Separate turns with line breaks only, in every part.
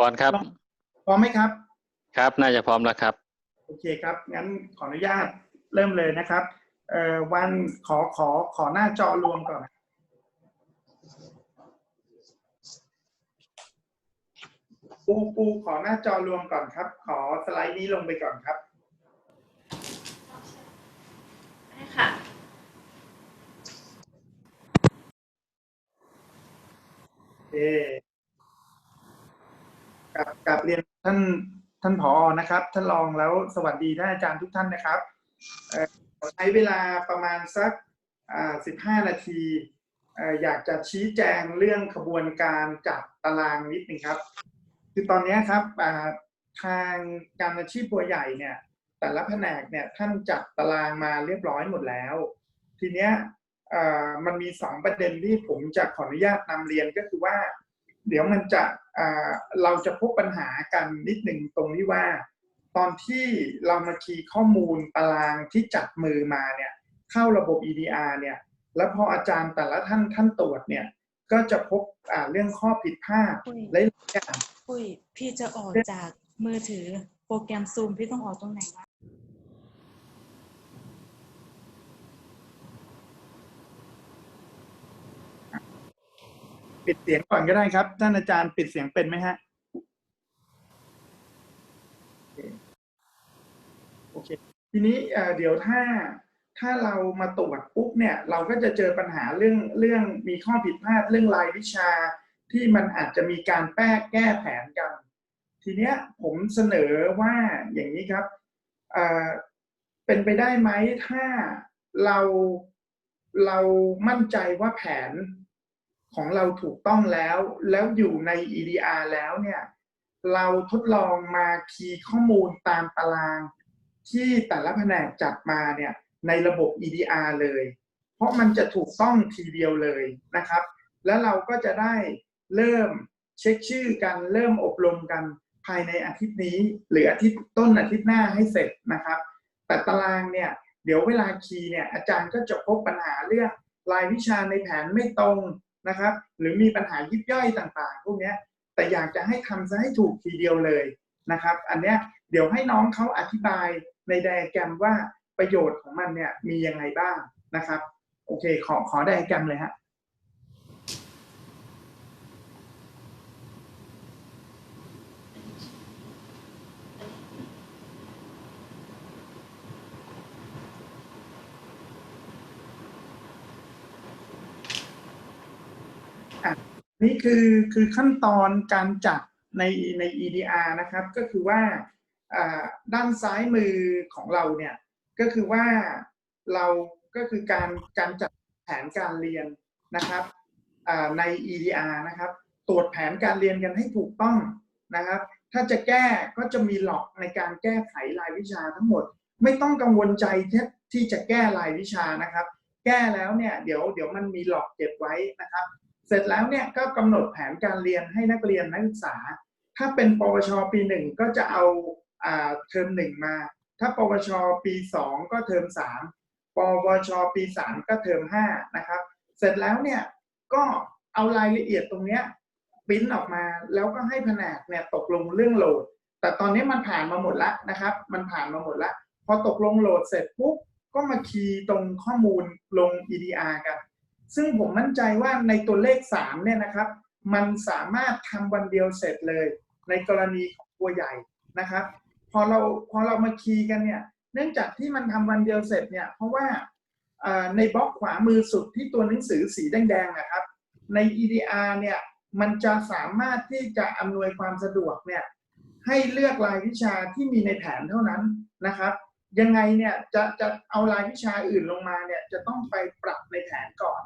ปอนครับ
พร้อมไหมครับ
ครับ น่าจะพร้อมแล้วครับ
โอเคครับ งั้นขออนุญาตเริ่มเลยนะครับ เอ่อวันขอขอขอหน้าจอรวมก่อนปูปูขอหน้าจอรวมก่อนครับ ขอสไลด์นี้ลงไปก่อนครับ
ได้ค่ะ
เอ กับกับเรียนท่านท่านผอนะครับ ท่านรองแล้วสวัสดีท่านอาจารย์ทุกท่านนะครับใช้เวลาประมาณสักอ่าสิบห้านาทีอยากจะชี้แจงเรื่องขบวนการจัดตารางนิดนึงครับ คือตอนนี้ครับทางการอาชีพบัวใหญ่เนี่ย แต่ละแผนกเนี่ยท่านจัดตารางมาเรียบร้อยหมดแล้ว ทีเนี้ยมันมีสองประเด็นที่ผมจะขออนุญาตนำเรียนก็คือว่า เดี๋ยวมันจะเอ่อเราจะพบปัญหากันนิดหนึ่งตรงที่ว่า ตอนที่เรามาคีย์ข้อมูลตารางที่จัดมือมาเนี่ยเข้าระบบ EDR เนี่ยแล้วพออาจารย์แต่ละท่านท่านตรวจเนี่ยก็จะพบอ่าเรื่องข้อผิดพลาด
ปุ้ย
หลายๆอย่าง
ปุ้ยพี่จะออกจากมือถือโปรแกรมซูมพี่ต้องออกตรงไหนวะ
ปิดเสียงก่อนก็ได้ครับ ท่านอาจารย์ปิดเสียงเป็นไหมฮะ โอเค ทีนี้เอ่อเดี๋ยวถ้าถ้าเรามาตรวจปุ๊บเนี่ย เราก็จะเจอปัญหาเรื่องเรื่องมีข้อผิดพลาดเรื่องรายวิชา ที่มันอาจจะมีการแป้แก้แผนกัน ทีเนี้ยผมเสนอว่าอย่างนี้ครับเอ่อเป็นไปได้ไหมถ้าเราเรามั่นใจว่าแผน ของเราถูกต้องแล้ว แล้วอยู่ใน EDR แล้วเนี่ยเราทดลองมาคีย์ข้อมูลตามตาราง ที่แต่ละแผนกจัดมาเนี่ยในระบบ EDR เลย เพราะมันจะถูกต้องทีเดียวเลยนะครับ แล้วเราก็จะได้เริ่มเช็คชื่อกันเริ่มอบรมกันภายในอาทิตย์นี้ หรืออาทิตย์ต้นอาทิตย์หน้าให้เสร็จนะครับ แต่ตารางเนี่ยเดี๋ยวเวลาคีย์เนี่ยอาจารย์ก็จะพบปัญหาเรื่องรายวิชาในแผนไม่ตรง นะครับ หรือมีปัญหายิบย่อยต่างๆ พวกนี้แต่อยากจะให้ทำซะให้ถูกทีเดียวเลยนะครับ อันเนี้ยเดี๋ยวให้น้องเขาอธิบายในไดอะแกรมว่าประโยชน์ของมันเนี่ยมียังไงบ้างนะครับ โอเค ขอขอไดอะแกรมเลยฮะ นี่คือคือขั้นตอนการจัดในใน EDR นะครับ ก็คือว่าด้านซ้ายมือของเราเนี่ยก็คือว่าเราก็คือการการจัดแผนการเรียนนะครับใน EDR นะครับ ตรวจแผนการเรียนกันให้ถูกต้องนะครับ ถ้าจะแก้ก็จะมีหลอกในการแก้ไขรายวิชาทั้งหมด ไม่ต้องกังวลใจทที่จะแก้รายวิชานะครับ แก้แล้วเนี่ยเดี๋ยวเดี๋ยวมันมีหลอกเก็บไว้นะครับ เสร็จแล้วเนี่ยก็กำหนดแผนการเรียนให้นักเรียนนักศึกษา ถ้าเป็นปวชปีหนึ่งก็จะเอาเทอมหนึ่งมา ถ้าปวชปีสองก็เทอมสามปวชปีสามก็เทอมห้านะครับ เสร็จแล้วเนี่ยก็เอารายละเอียดตรงเนี้ยปริ้นออกมาแล้วก็ให้แผนกเนี่ยตกลงเรื่องโหลด แต่ตอนนี้มันผ่านมาหมดแล้วนะครับ มันผ่านมาหมดแล้วพอตกลงโหลดเสร็จปุ๊บก็มาคีย์ตรงข้อมูลลง EDR กัน ซึ่งผมมั่นใจว่าในตัวเลข 3 เนี่ยนะครับ มันสามารถทำวันเดียวเสร็จเลย ในกรณีของตัวใหญ่นะครับ พอเราพอเรามาคีย์กันเนี่ยเนื่องจากที่มันทำวันเดียวเสร็จเนี่ยเพราะว่าในบล็อกขวามือสุดที่ตัวหนังสือสีแดงๆนะครับ ใน EDR เนี่ยมันจะสามารถที่จะอำนวยความสะดวกเนี่ยให้เลือกรายวิชาที่มีในแผนเท่านั้นนะครับ ยังไงเนี่ยจะจะเอารายวิชาอื่นลงมาเนี่ยจะต้องไปปรับในแผนก่อน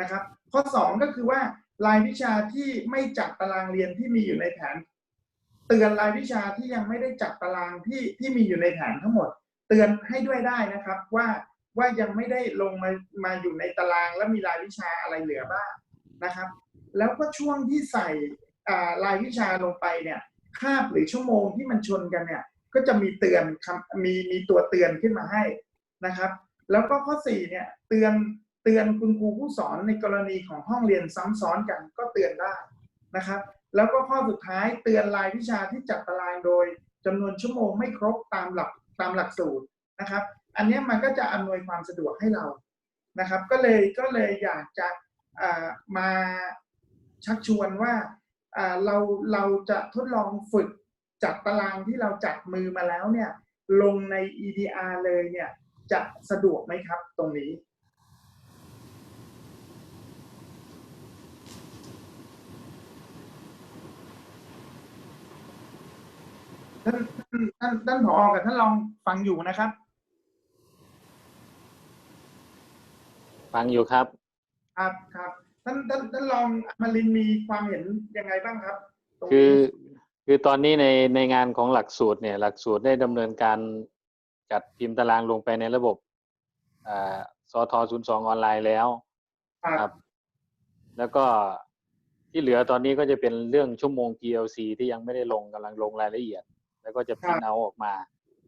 นะครับ ข้อสองก็คือว่ารายวิชาที่ไม่จัดตารางเรียนที่มีอยู่ในแผน เตือนรายวิชาที่ยังไม่ได้จัดตารางที่ที่มีอยู่ในแผนทั้งหมด เตือนให้ด้วยได้นะครับว่าว่ายังไม่ได้ลงมามาอยู่ในตารางแล้วมีรายวิชาอะไรเหลือบ้างนะครับ แล้วก็ช่วงที่ใส่รายวิชาลงไปเนี่ยคาบหรือชั่วโมงที่มันชนกันเนี่ย ก็จะมีเตือนคำมีมีตัวเตือนขึ้นมาให้นะครับ แล้วก็ข้อสี่เนี่ยเตือนเตือนคุณครูผู้สอนในกรณีของห้องเรียนซ้ำซ้อนกันก็เตือนได้นะครับ แล้วก็ข้อสุดท้ายเตือนรายวิชาที่จัดตารางโดยจำนวนชั่วโมงไม่ครบตามหลักตามหลักสูตรนะครับ อันนี้มันก็จะอำนวยความสะดวกให้เรานะครับ ก็เลยก็เลยอยากจะอ่ามาชักชวนว่าเราเราจะทดลองฝึก จัดตารางที่เราจัดมือมาแล้วเนี่ย ลงใน EDR เลยเนี่ย จะสะดวกไหมครับตรงนี้ ท่านท่านท่านผอกับท่านรองฟังอยู่นะครับ
ฟังอยู่ครับ
ครับครับท่านท่านท่านรองอมรินทร์มีความเห็นยังไงบ้างครับตรง
คือ
นี้
คือตอนนี้ในในงานของหลักสูตรเนี่ย หลักสูตรได้ดำเนินการจัดพิมพ์ตารางลงไปในระบบอ่าสทศูนย์สองออนไลน์แล้ว
ครับ
แล้วก็ที่เหลือตอนนี้ก็จะเป็นเรื่องชั่วโมง PLC ที่ยังไม่ได้ลงกำลังลงรายละเอียด แล้วก็จะพิมพ์เอาออกมา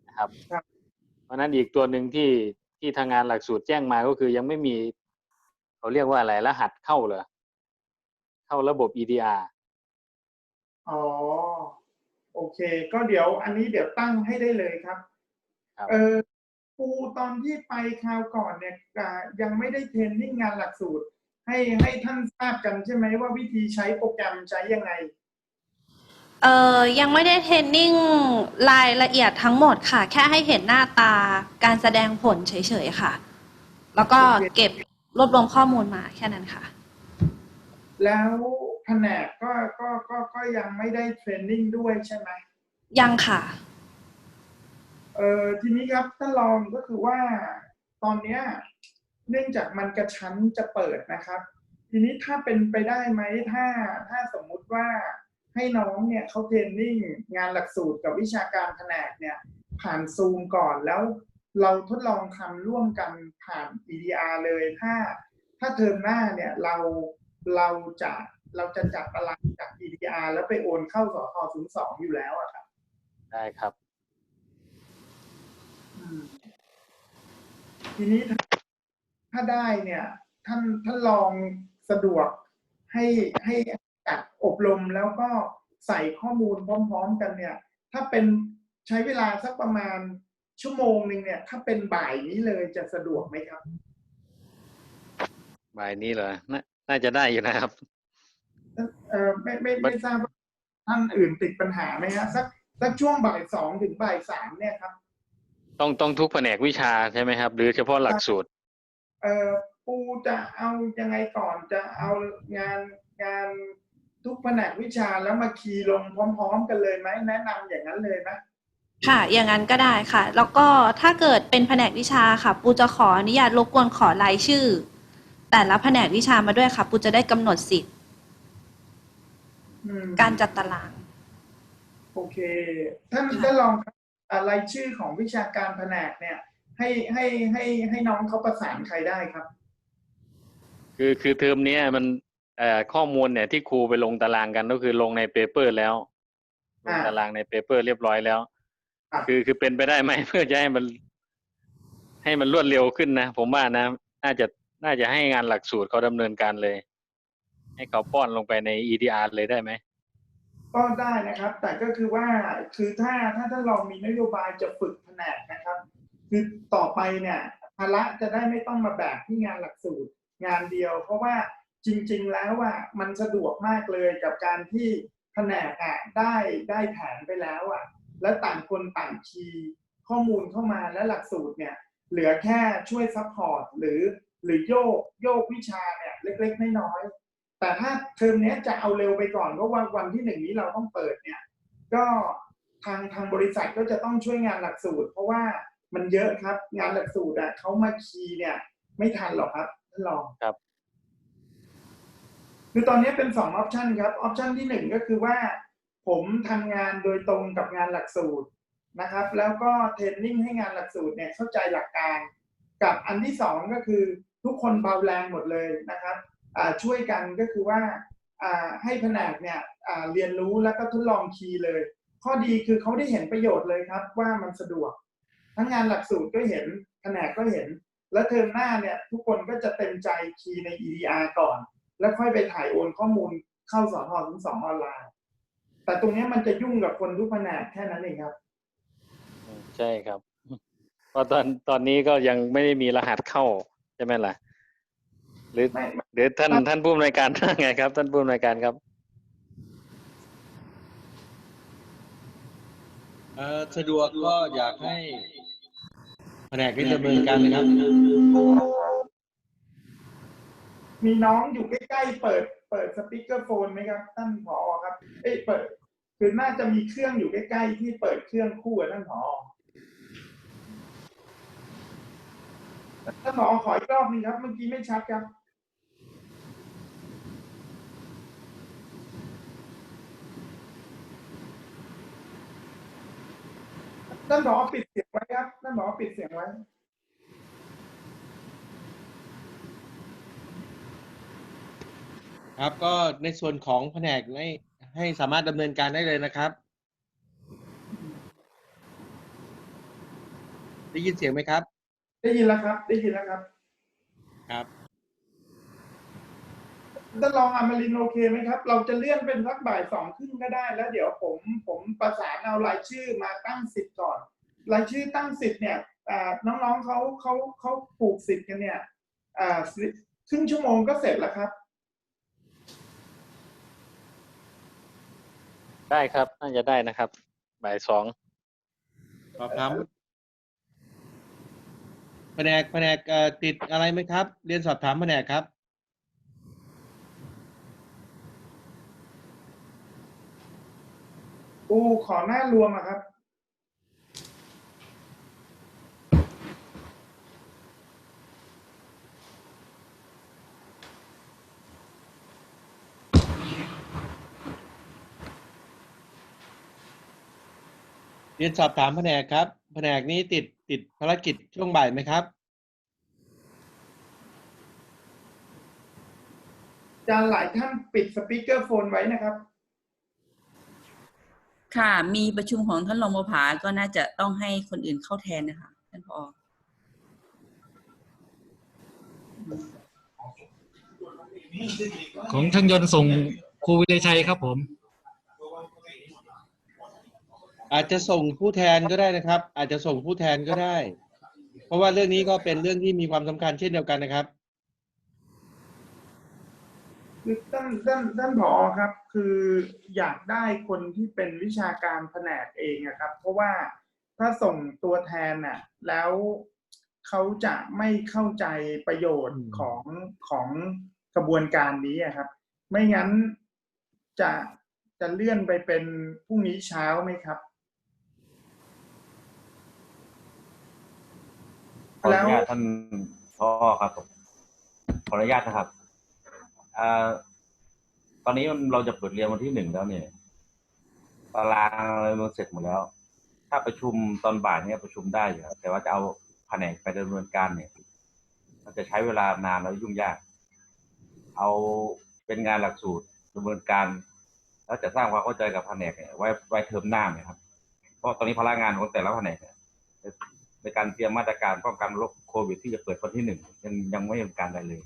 นะครับ
ครับ
เพราะฉะนั้นอีกตัวหนึ่งที่ที่ทางงานหลักสูตรแจ้งมาก็คือยังไม่มีเขาเรียกว่าอะไรรหัสเข้าเหรอเข้าระบบ EDR
อ๋อ โอเค ก็เดี๋ยวอันนี้เดี๋ยวตั้งให้ได้เลยครับ
ครับ
เออครูตอนที่ไปคราวก่อนเนี่ยอ่ายังไม่ได้เทรนนิ่งงานหลักสูตร ให้ให้ท่านทราบกันใช่ไหมว่าวิธีใช้โปรแกรมใช้ยังไง
เอ่อยังไม่ได้เทรนนิ่งรายละเอียดทั้งหมดค่ะ แค่ให้เห็นหน้าตาการแสดงผลเฉยๆค่ะ แล้วก็
โอเค
เก็บรวบรวมข้อมูลมาแค่นั้นค่ะ
แล้ว แผนกก็ก็ก็ก็ยังไม่ได้เทรนนิ่งด้วยใช่ไหม
ยังค่ะ
เอ่อทีนี้ครับท่านรองก็คือว่าตอนเนี้ยเนื่องจากมันกระชั้นจะเปิดนะครับ ทีนี้ถ้าเป็นไปได้ไหมถ้าถ้าสมมุติว่าให้น้องเนี่ยเขาเทรนนิ่งงานหลักสูตรกับวิชาการแผนกเนี่ย ผ่านซูมก่อนแล้วเราทดลองทำร่วมกันผ่าน EDR เลยถ้า ถ้าเทอมหน้าเนี่ยเราเราจะ เราจะจัดตารางจาก EDR แล้วไปโอนเข้าสทศูนย์สองอยู่แล้วอะครับ
ได้ครับ
อืมทีนี้ถ้าถ้าได้เนี่ย ท่านท่านลองสะดวกให้ให้จัดอบรมแล้วก็ใส่ข้อมูลพร้อม ๆ กันเนี่ย ถ้าเป็นใช้เวลาสักประมาณชั่วโมงหนึ่งเนี่ย ถ้าเป็นบ่ายนี้เลยจะสะดวกไหมครับ
บ่ายนี้เหรอนาน่าจะได้อยู่นะครับ
เออไม่ไม่ไม่ทราบว่าท่านอื่นติดปัญหาไหมฮะสักสักช่วงบ่ายสองถึงบ่ายสามเนี่ยครับ
ต้องต้องทุกแผนกวิชาใช่ไหมครับ หรือเฉพาะหลักสูตร
เอ่อปูจะเอายังไงก่อนจะเอางานงานทุกแผนกวิชาแล้วมาคีย์ลงพร้อม ๆ กันเลยไหมแนะนำอย่างนั้นเลยไหม
ค่ะ อย่างนั้นก็ได้ค่ะ แล้วก็ถ้าเกิดเป็นแผนกวิชาค่ะ ปูจะขออนุญาตรบกวนขอรายชื่อ แต่ละแผนกวิชามาด้วยค่ะ ปูจะได้กำหนดสิทธิ์
อืม
การจัดตาราง
โอเค ท่านท่านลองครับอ่ารายชื่อของวิชาการแผนกเนี่ย ให้ให้ให้ให้น้องเขาประสานใครได้ครับ
คือคือเทอมเนี้ยมันเอ่อข้อมูลเนี่ยที่ครูไปลงตารางกันก็คือลงในเปเปอร์แล้วลง
อ่า
ตารางในเปเปอร์เรียบร้อยแล้ว
ครับ
คือคือเป็นไปได้ไหมเพื่อจะให้มัน ให้มันรวดเร็วขึ้นนะ ผมว่านะ น่าจะน่าจะให้งานหลักสูตรเขาดำเนินการเลย ให้เขาป้อนลงไปใน EDR เลยได้ไหม
ก็ได้นะครับ แต่ก็คือว่าคือถ้าถ้าท่านลองมีนโยบายจะฝึกแผนกนะครับ คือต่อไปเนี่ยภาระจะได้ไม่ต้องมาแบกที่งานหลักสูตรงานเดียว เพราะว่าจริง ๆ แล้วอะมันสะดวกมากเลยกับการที่แผนกอะได้ได้แผนไปแล้วอะ แล้วต่างคนต่างคีย์ข้อมูลเข้ามาและหลักสูตรเนี่ย เหลือแค่ช่วยซัพพอร์ตหรือหรือโยกโยกวิชาเนี่ยเล็ก ๆ น้อยๆ แต่ถ้าเทอมเนี้ยจะเอาเร็วไปก่อนเพราะว่าวันที่หนึ่งนี้เราต้องเปิดเนี่ย ก็ทางทางบริษัทก็จะต้องช่วยงานหลักสูตร เพราะว่ามันเยอะครับ งานหลักสูตรอะเขามาคีย์เนี่ย ไม่ทันหรอกครับท่านรอง
ครับ
คือตอนนี้เป็นสองออปชันครับออปชันที่หนึ่งก็คือว่า ผมทำงานโดยตรงกับงานหลักสูตรนะครับ แล้วก็เทรนนิ่งให้งานหลักสูตรเนี่ยเข้าใจหลักการ กับอันที่สองก็คือทุกคนเบาแรงหมดเลยนะครับอ่า ช่วยกันก็คือว่าอ่าให้แผนกเนี่ยอ่าเรียนรู้แล้วก็ทดลองคีย์เลย ข้อดีคือเขาได้เห็นประโยชน์เลยครับว่ามันสะดวก ทั้งงานหลักสูตรก็เห็นแผนกก็เห็น แล้วเทอมหน้าเนี่ยทุกคนก็จะเต็มใจคีย์ใน EDR ก่อน แล้วค่อยไปถ่ายโอนข้อมูลเข้าสอนอถึงสองออนไลน์แต่ตรงเนี้ยมันจะยุ่งกับคนทุกแผนกแค่นั้นเองครับ
ใช่ครับเพราะตอนตอนนี้ก็ยังไม่ได้มีรหัสเข้าใช่ไหมล่ะหรือ
ไม่ไม่
หรือท่าน
ครับ
ท่านผู้อำนวยการว่าไงครับ ท่านผู้อำนวยการครับ
เอ่อสะดวกก็อยากให้แผนกนี้ดำเนินการนะครับ
มีน้องอยู่ใกล้ๆเปิด เปิดสปีกเกอร์โฟนไหมครับ ท่านผอครับ เอ้ยเปิด คือน่าจะมีเครื่องอยู่ใกล้ๆที่เปิดเครื่องคู่กับท่านผอท่านผอขออีกรอบหนึงครับ เมื่อกี้ไม่ชัดครับ ท่านผอปิดเสียงไว้ครับท่านผอปิดเสียงไว้
ครับก็ในส่วนของแผนกให้ให้สามารถดำเนินการได้เลยนะครับ ได้ยินเสียงไหมครับ
ได้ยินแล้วครับ ได้ยินแล้วครับ
ครับ
ท่านรองอมรินทร์โอเคไหมครับ เราจะเลื่อนเป็นสักบ่ายสองครึ่งก็ได้ แล้วเดี๋ยวผมผมประสานเอารายชื่อมาตั้งสิทธิ์ก่อน รายชื่อตั้งสิทธิ์เนี่ยอ่าน้องๆเขาเขาเขาปลูกสิทธิ์กันเนี่ยอ่าสิครึ่งชั่วโมงก็เสร็จแล้วครับ
ได้ครับ น่าจะได้นะครับบ่ายสอง
สอบถามแผนกแผนกเอ่อติดอะไรไหมครับ เรียนสอบถามแผนกครับ
อูขอหน้ารวมอะครับ
เรียนสอบถามแผนกครับ แผนกนี้ติดติดภารกิจช่วงบ่ายไหมครับ
อาจารย์หลายท่านปิดสปีกเกอร์โฟนไว้นะครับ
ค่ะ มีประชุมของท่านรองประภาก็น่าจะต้องให้คนอื่นเข้าแทนนะคะ ท่านผอ
ของช่างยนต์ส่งครูวิเลชัยครับผม
อาจจะส่งผู้แทนก็ได้นะครับ อาจจะส่งผู้แทนก็ได้ เพราะว่าเรื่องนี้ก็เป็นเรื่องที่มีความสำคัญเช่นเดียวกันนะครับ
คือท่านท่านท่านผอครับ คืออยากได้คนที่เป็นวิชาการแผนกเองอะครับ เพราะว่าถ้าส่งตัวแทนน่ะแล้วเขาจะไม่เข้าใจประโยชน์
อืม
ของของกระบวนการนี้อะครับ ไม่งั้นจะจะเลื่อนไปเป็นพรุ่งนี้เช้าไหมครับ
ขออนุญาตท่านพ่อครับผมขออนุญาตนะครับ อ่าตอนนี้มันเราจะเปิดเรียนวันที่หนึ่งแล้วเนี่ยตารางอะไรมันเสร็จหมดแล้ว ถ้าประชุมตอนบ่ายเนี่ยประชุมได้อยู่ครับแต่ว่าจะเอาแผนกไปดำเนินการเนี่ย มันจะใช้เวลานานแล้วยุ่งยาก เอาเป็นงานหลักสูตรดำเนินการ แล้วจะสร้างความเข้าใจกับแผนกเนี่ยไว้ไว้เทอมหน้าเนี่ยครับเพราะตอนนี้พลังงานของแต่ละแผนกเนี่ยในการเตรียมมาตรการป้องกันโรคโควิดที่จะเปิดวันที่หนึ่งยังยังไม่มีการใดเลย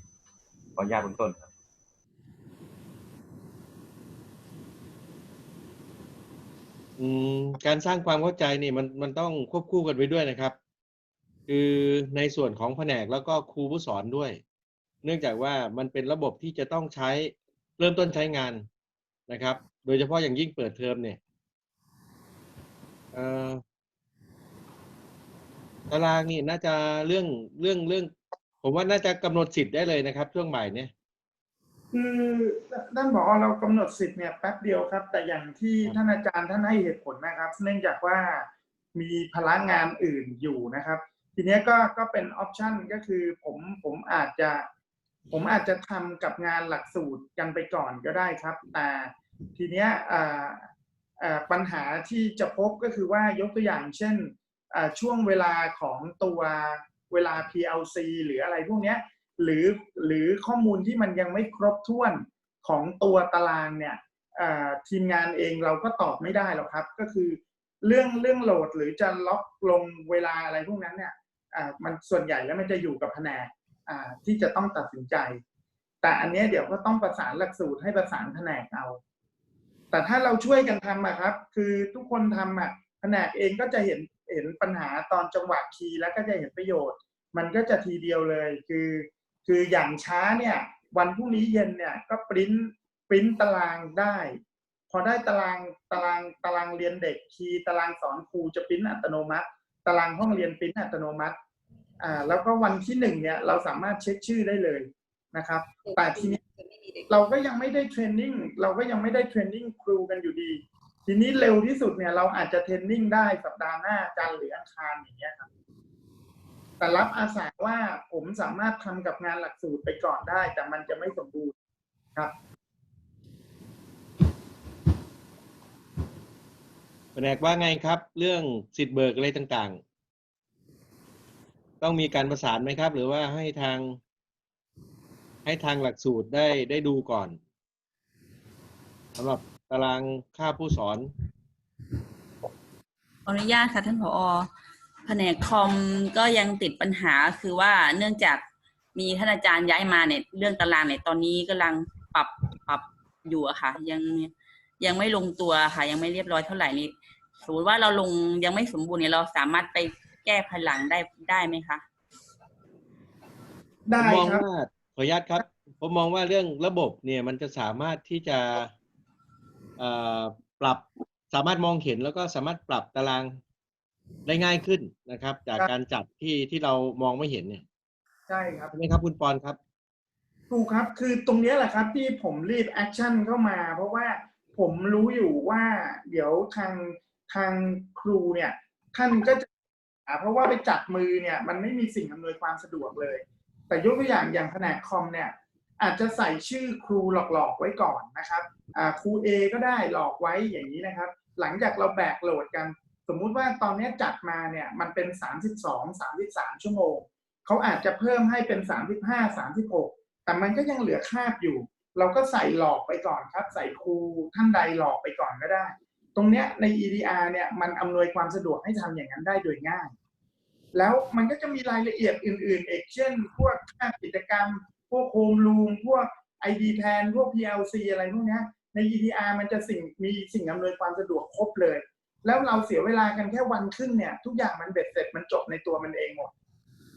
ขออนุญาตเบื้องต้นครับ
อืมการสร้างความเข้าใจนี่มันมันต้องควบคู่กันไปด้วยนะครับ คือในส่วนของแผนกแล้วก็ครูผู้สอนด้วย เนื่องจากว่ามันเป็นระบบที่จะต้องใช้เริ่มต้นใช้งานนะครับ โดยเฉพาะอย่างยิ่งเปิดเทอมเนี่ยเอ่อตารางนี่น่าจะเรื่องเรื่องเรื่อง ผมว่าน่าจะกำหนดสิทธิ์ได้เลยนะครับ ช่วงบ่ายเนี่ย
คือท่านบอกเรากำหนดสิทธิ์เนี่ยแป๊บเดียวครับ แต่อย่างที่ท่านอาจารย์ท่านให้เหตุผลนะครับ เนื่องจากว่ามีพลังงานอื่นอยู่นะครับ ทีนี้ก็ก็เป็นออปชันก็คือผมผมอาจจะ ผมอาจจะทำกับงานหลักสูตรกันไปก่อนก็ได้ครับ แต่ทีเนี้ยปัญหาที่จะพบก็คือว่ายกตัวอย่างเช่นช่วงเวลาของตัวเวลา PLC หรืออะไรพวกเนี้ย หรือหรือข้อมูลที่มันยังไม่ครบถ้วนของตัวตารางเนี่ยทีมงานเองเราก็ตอบไม่ได้หรอกครับ ก็คือเรื่องเรื่องโหลดหรือจะล็อกลงเวลาอะไรพวกนั้นเนี่ยมันส่วนใหญ่แล้วมันจะอยู่กับแผนกที่จะต้องตัดสินใจ แต่อันนี้เดี๋ยวก็ต้องประสานหลักสูตรให้ประสานแผนกเอา แต่ถ้าเราช่วยกันทำอะครับ คือทุกคนทำอะแผนกเองก็จะเห็นเห็นปัญหาตอนจังหวะคีย์แล้วก็จะเห็นประโยชน์ มันก็จะทีเดียวเลย คือ คืออย่างช้าเนี่ยวันพรุ่งนี้เย็นเนี่ยก็ปริ้นปริ้นตารางได้ พอได้ตารางตารางตารางเรียนเด็กคีย์ตารางสอนครูจะปริ้นอัตโนมัติ ตารางห้องเรียนปริ้นอัตโนมัติอ่าแล้วก็วันที่หนึ่งเนี่ยเราสามารถเช็คชื่อได้เลยนะครับแต่ทีนี้เราก็ยังไม่ได้เทรนนิ่งเราก็ยังไม่ได้เทรนนิ่งครูกันอยู่ดี ทีนี้เร็วที่สุดเนี่ยเราอาจจะเทรนนิ่งได้สัปดาห์หน้าจันทร์หรืออังคารอย่างเงี้ยครับ แต่รับอาสาว่าผมสามารถทำกับงานหลักสูตรไปก่อนได้ แต่มันจะไม่สมบูรณ์ครับ
แผนกว่าไงครับ เรื่องสิทธิ์เบิกอะไรต่างๆ ต้องมีการประสานไหมครับ หรือว่าให้ทาง ให้ทางหลักสูตรได้ได้ดูก่อนสำหรับตารางค่าผู้สอน
ขออนุญาตค่ะท่านผอ แผนกคอมก็ยังติดปัญหาคือว่าเนื่องจากมีท่านอาจารย์ย้ายมาเนี่ยเรื่องตารางเนี่ยตอนนี้กำลังปรับปรับอยู่อะค่ะ ยังยังไม่ลงตัวค่ะ ยังไม่เรียบร้อยเท่าไหร่นี่สมมติว่าเราลงยังไม่สมบูรณ์เนี่ยเราสามารถไปแก้ภายหลังได้ได้ไหมคะ
ได้
ผมมอง
ครับ
ว่าขออนุญาตครับ ผมมองว่าเรื่องระบบเนี่ยมันจะสามารถที่จะเอ่อปรับสามารถมองเห็นแล้วก็สามารถปรับตาราง ได้ง่ายขึ้นนะครับ จาก
ครับ
การจัดที่ที่เรามองไม่เห็นเนี่ย
ใช่ครับ
ใช่ไหมครับคุณปอนครับ
ถูกครับคือตรงเนี้ยแหละครับที่ผมรีบแอคชั่นเข้ามา เพราะว่าผมรู้อยู่ว่าเดี๋ยวทางทางครูเนี่ย ท่านก็จะอ่าเพราะว่าไปจัดมือเนี่ย มันไม่มีสิ่งอำนวยความสะดวกเลย แต่ยกตัวอย่างอย่างแผนกคอมเนี่ย อาจจะใส่ชื่อครูหลอกๆไว้ก่อนนะครับอ่าครู A ก็ได้หลอกไว้อย่างนี้นะครับ หลังจากเราแบกโหลดกัน สมมุติว่าตอนนี้จัดมาเนี่ยมันเป็น 32 33 ชั่วโมง เขาอาจจะเพิ่มให้เป็น 35 36 แต่มันก็ยังเหลือคาบอยู่ เราก็ใส่หลอกไปก่อนครับ ใส่ครูท่านใดหลอกไปก่อนก็ได้ ตรงเนี้ยใน EDR เนี่ยมันอำนวยความสะดวกให้ทำอย่างนั้นได้โดยง่าย แล้วมันก็จะมีรายละเอียดอื่นๆเอกเช่น พวกค่ากิจกรรม พวกโฮมรูมพวก ID แทนพวก PLC อะไรพวกเนี้ยใน EDR มันจะสิ่งมีสิ่งอำนวยความสะดวกครบเลย แล้วเราเสียเวลากันแค่วันครึ่งเนี่ย ทุกอย่างมันเบ็ดเสร็จมันจบในตัวมันเองหมด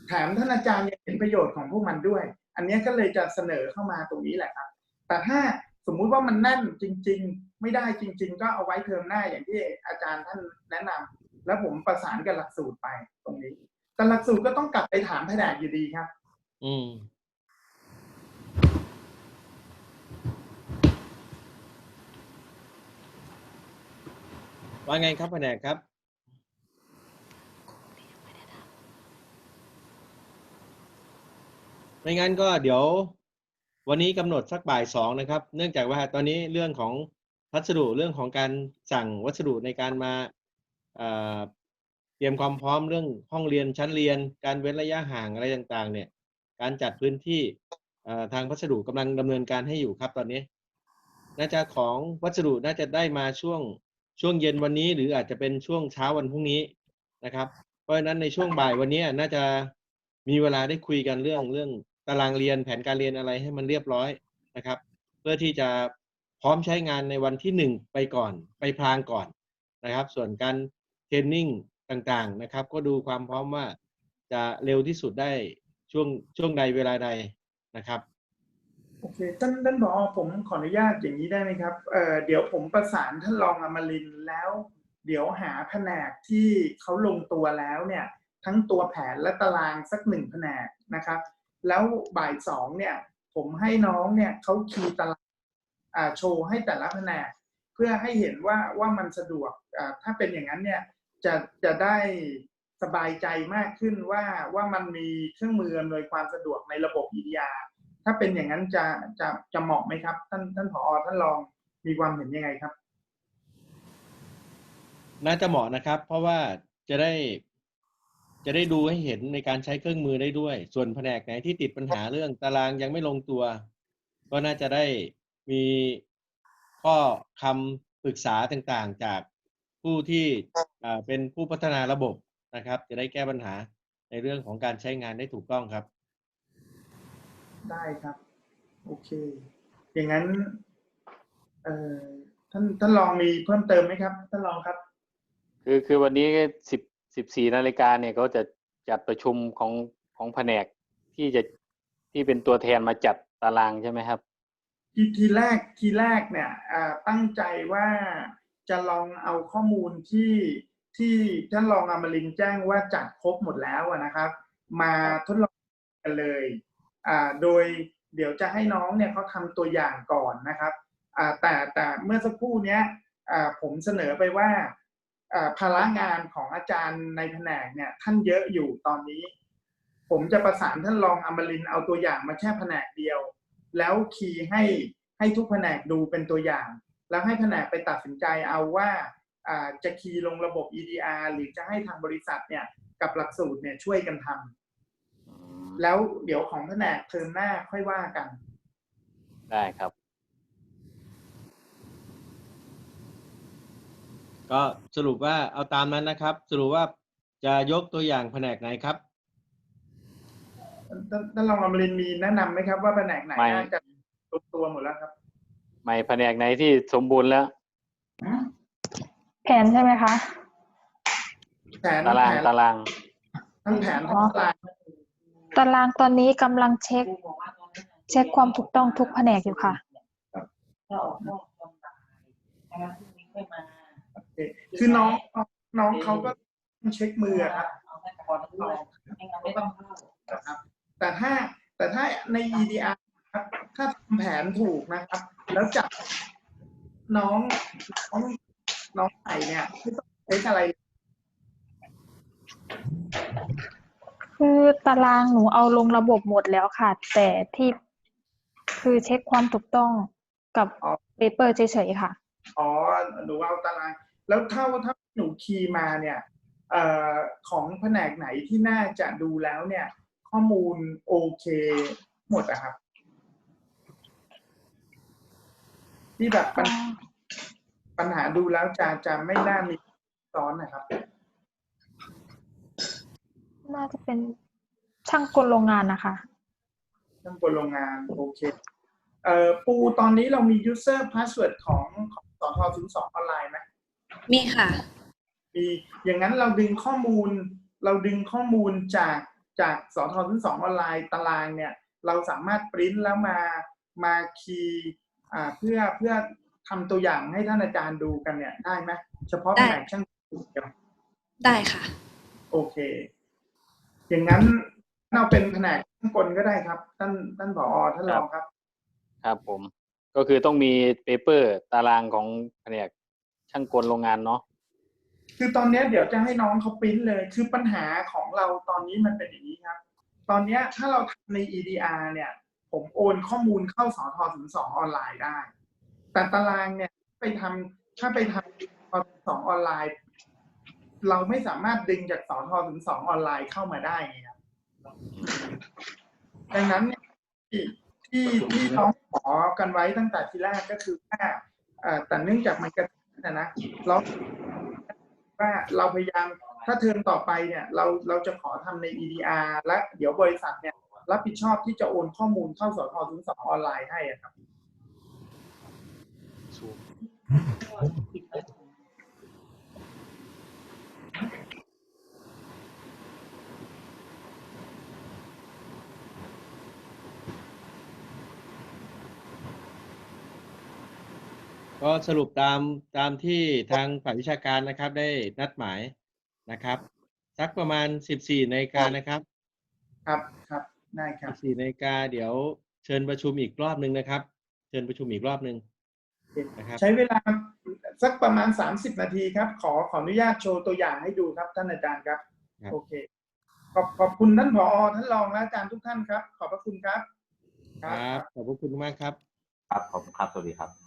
แถมท่านอาจารย์ยังเห็นประโยชน์ของพวกมันด้วย อันนี้ก็เลยจะเสนอเข้ามาตรงนี้แหละครับ แต่ถ้าสมมุติว่ามันแน่นจริง ๆ ไม่ได้จริง ๆ ก็เอาไว้เทอมหน้าอย่างที่อาจารย์ท่านแนะนำแล้วผมประสานกับหลักสูตรไปตรงนี้ แต่หลักสูตรก็ต้องกลับไปถามแผนกอยู่ดีครับ
อืม ว่าไงครับแผนกครับ ไม่งั้นก็เดี๋ยว วันนี้กำหนดสักบ่ายสองนะครับ เนื่องจากว่าตอนนี้เรื่องของพัสดุเรื่องของการสั่งวัสดุในการมาเตรียมความพร้อมเรื่องห้องเรียนชั้นเรียน การเว้นระยะห่างอะไรต่างๆ เนี่ย การจัดพื้นที่ทางพัสดุกำลังดำเนินการให้อยู่ครับตอนนี้ น่าจะของวัสดุน่าจะได้มาช่วง ช่วงเย็นวันนี้หรืออาจจะเป็นช่วงเช้าวันพรุ่งนี้นะครับ เพราะฉะนั้นในช่วงบ่ายวันนี้น่าจะมีเวลาได้คุยกันเรื่องเรื่องตารางเรียนแผนการเรียนอะไรให้มันเรียบร้อยนะครับ เพื่อที่จะพร้อมใช้งานในวันที่หนึ่งไปก่อนไปพลางก่อนนะครับ ส่วนการเทรนนิ่งต่างๆนะครับ ก็ดูความพร้อมว่าจะเร็วที่สุดได้ช่วงช่วงใดเวลาใดนะครับ
โอเคท่านท่านผอผมขออนุญาตอย่างนี้ได้ไหมครับเอ่อเดี๋ยวผมประสานท่านรองอมรินทร์แล้ว เดี๋ยวหาแผนกที่เขาลงตัวแล้วเนี่ย ทั้งตัวแผนและตารางสักหนึ่งแผนกนะครับ แล้วบ่ายสองเนี่ย ผมให้น้องเนี่ยเขาคีย์ตารางอ่าโชว์ให้แต่ละแผนก เพื่อให้เห็นว่าว่ามันสะดวกอ่าถ้าเป็นอย่างนั้นเนี่ยจะจะได้สบายใจมากขึ้นว่าว่ามันมีเครื่องมืออำนวยความสะดวกในระบบ EDR ถ้าเป็นอย่างนั้นจะจะจะเหมาะไหมครับ ท่านท่านผอท่านลองมีความเห็นยังไงครับ
น่าจะเหมาะนะครับ เพราะว่าจะได้จะได้ดูให้เห็นในการใช้เครื่องมือได้ด้วย ส่วนแผนกไหนที่ติดปัญหาเรื่องตารางยังไม่ลงตัว ก็น่าจะได้มีข้อคำปรึกษาต่างๆ จากผู้ที่เป็นผู้พัฒนาระบบนะครับ จะได้แก้ปัญหาในเรื่องของการใช้งานได้ถูกต้องครับ
ได้ครับ โอเค อย่างนั้น เอ่อท่านท่านลองมีเพิ่มเติมไหมครับ ท่านลองครับ
คือคือวันนี้สิบสิบสี่นาฬิกาเนี่ยเขาจะจัดประชุมของของแผนกที่จะที่เป็นตัวแทนมาจัดตารางใช่ไหมครับ
ทีทีแรกทีแรกเนี่ยอ่าตั้งใจว่าจะลองเอาข้อมูลที่ที่ท่านรองอมรินทร์แจ้งว่าจัดครบหมดแล้วอะนะครับ มาทดลองกันเลยอ่า โดยเดี๋ยวจะให้น้องเนี่ยเขาทำตัวอย่างก่อนนะครับแต่แต่เมื่อสักครู่เนี้ยผมเสนอไปว่าอ่าภาระงานของอาจารย์ในแผนกเนี่ยท่านเยอะอยู่ตอนนี้ ผมจะประสานท่านรองอมรินเอาตัวอย่างมาแค่แผนกเดียว แล้วคีย์ให้ให้ทุกแผนกดูเป็นตัวอย่าง แล้วให้แผนกไปตัดสินใจเอาว่าจะคีย์ลงระบบ EDR หรือจะให้ทางบริษัทเนี่ยกับหลักสูตรเนี่ยช่วยกันทำ แล้วเดี๋ยวของแผนกเทอมหน้าค่อยว่ากัน
ได้ครับ
ก็สรุปว่าเอาตามนั้นนะครับ สรุปว่าจะยกตัวอย่างแผนกไหนครับ
ท่านท่านรองอมรินทร์มีแนะนำไหมครับว่าแผนกไหน
ไม่
น่าจะลงตัวหมดแล้วครับ
ใหม่แผนกไหนที่สมบูรณ์แล้ว
แผนใช่ไหมคะ
แผน
ตาราง
แผน
ตาราง
ทั้งแผนทั้งตาราง
ตารางตอนนี้กำลังเช็ค เช็คความถูกต้องทุกแผนกอยู่ค่ะ
โอเคคือน้องน้องเขาก็ต้องเช็คมืออะครับนะครับแต่ถ้าแต่ถ้าใน EDR ครับ ถ้าทำแผนถูกนะครับ แล้วจับน้องน้องน้องใหม่เนี่ยไม่ต้องเช็คอะไร
คือตารางหนูเอาลงระบบหมดแล้วค่ะ แต่ที่คือเช็คความถูกต้องกับ
อ๋อ
เปเปอร์เฉยๆค่ะ
อ๋อ หนูเอาตาราง แล้วเท่าถ้าหนูคีย์มาเนี่ยเอ่อของแผนกไหนที่น่าจะดูแล้วเนี่ย ข้อมูลโอเคหมดอะครับ ที่แบบปัญปัญหาดูแล้วจะจะไม่น่ามีซ้อนนะครับ
น่าจะเป็นช่างกลโรงงานนะคะ
ทั้งบนโรงงานโอเคเอ่อปูตอนนี้เรามี user password ของของสทศูนย์สองออนไลน์ไหม
มีค่ะ
มีอย่างนั้นเราดึงข้อมูล เราดึงข้อมูลจากจากสทศูนย์สองออนไลน์ตารางเนี่ย เราสามารถปริ้นแล้วมามาคีย์อ่าเพื่อเพื่อทำตัวอย่างให้ท่านอาจารย์ดูกันเนี่ยได้ไหมเฉพาะ
ได้
แผนกช่างเดียว
ได้ค่ะ
โอเค อย่างนั้นเราเป็นแผนกช่างกลก็ได้ครับ ท่านท่านผอท่านรองครับ
ครับผม ก็คือต้องมีเปเปอร์ตารางของแผนกช่างกลโรงงานเนาะ
คือตอนเนี้ยเดี๋ยวจะให้น้องเขาปริ้นเลย คือปัญหาของเราตอนนี้มันเป็นอย่างนี้ครับ ตอนเนี้ยถ้าเราทำใน EDR เนี่ย ผมโอนข้อมูลเข้าสอทถึงสองออนไลน์ได้ แต่ตารางเนี่ยไปทำถ้าไปทำสอทสองออนไลน์ เราไม่สามารถดึงจากสอทถึงสองออนไลน์เข้ามาได้ไงครับดังนั้นเนี่ที่ที่ที่น้องขอกันไว้ตั้งแต่ทีแรกก็คือว่าแต่เนื่องจากมันกระตันนะนะเราว่าเราพยายามถ้าเทอมต่อไปเนี่ย เราเราจะขอทำใน EDR และเดี๋ยวบริษัทเนี่ย รับผิดชอบที่จะโอนข้อมูลเข้าสอทถึงสองออนไลน์ให้ครับ
ก็สรุปตามตามที่ทางฝ่ายวิชาการนะครับ ได้นัดหมายนะครับ สักประมาณ 14นาฬิกานะครับ
ครับครับได้ครับ
14นาฬิกาเดี๋ยวเชิญประชุมอีกรอบหนึ่งนะครับ เชิญประชุมอีกรอบหนึ่งนะครับ
ใช้เวลาสักประมาณ 30 นาทีครับ ขอขออนุญาตโชว์ตัวอย่างให้ดูครับท่านอาจารย์ครับ
ครับ
โอเค ขอบขอบคุณท่านผอท่านรองและอาจารย์ทุกท่านครับ ขอบพระคุณครับ
ครับ ขอบพระคุณมากครับ
ครับขอบคุณครับ สวัสดีครับ